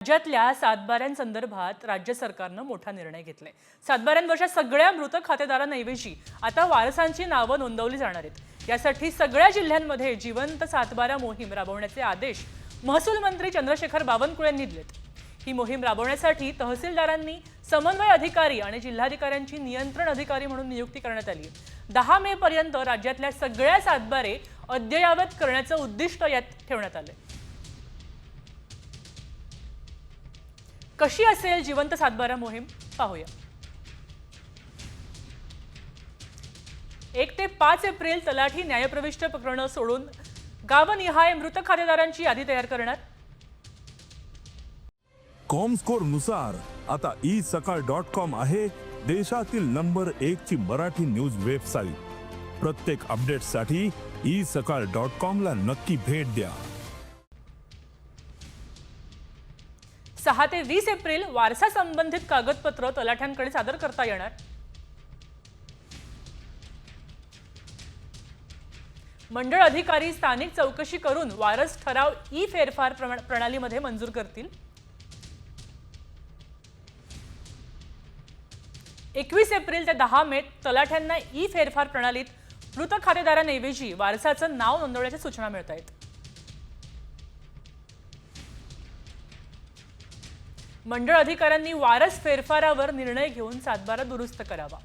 राज्यातल्या सातबाऱ्यांसंदर्भात राज्य सरकारनं मोठा निर्णय घेतलाय. सातबाऱ्यांवरच्या सगळ्या मृत खातेदारांऐवजी आता वारसांची नावं नोंदवली जाणार आहेत. यासाठी सगळ्या जिल्ह्यांमध्ये जिवंत सातबारा मोहीम राबवण्याचे आदेश महसूल मंत्री चंद्रशेखर बावनकुळे यांनी दिलेत. ही मोहीम राबवण्यासाठी तहसीलदारांनी समन्वय अधिकारी आणि जिल्हाधिकाऱ्यांची नियंत्रण अधिकारी म्हणून नियुक्ती करण्यात आली दहा मे पर्यंत राज्यातल्या सगळ्या सातबारे अद्ययावत करण्याचं उद्दिष्ट यात ठेवण्यात आलंय. कशी असेल जिवंत सातबारा मोहीम? पाहूया. एक ते पाच एप्रिल तलाठी न्यायप्रविष्ट प्रकरणं सोडून गावनिहाय मृत खातेदारांची यादी तयार करणार. कॉमस्कोरनुसार आता ई सकाळ डॉट कॉम आहे देशातील नंबर एक ची मराठी न्यूज वेबसाईट. प्रत्येक अपडेटसाठी ई सकाळ डॉट कॉम ला नक्की भेट द्या. सहा ते वीस एप्रिल वारसा संबंधित कागदपत्र तलाठ्यांकडे सादर करता येणार. मंडळ अधिकारी स्थानिक चौकशी करून वारस ठराव ई फेरफार प्रणालीमध्ये मंजूर करतील. एकवीस एप्रिल ते दहा मे तलाठ्यांना ई फेरफार प्रणालीत मृत खातेदारांऐवजी वारसाचं नाव नोंदवण्याच्या सूचना मिळत आहेत मंडळ अधिकाऱ्यांनी वारस फेरफारावर निर्णय घेऊन सातबारा दुरुस्त करावा.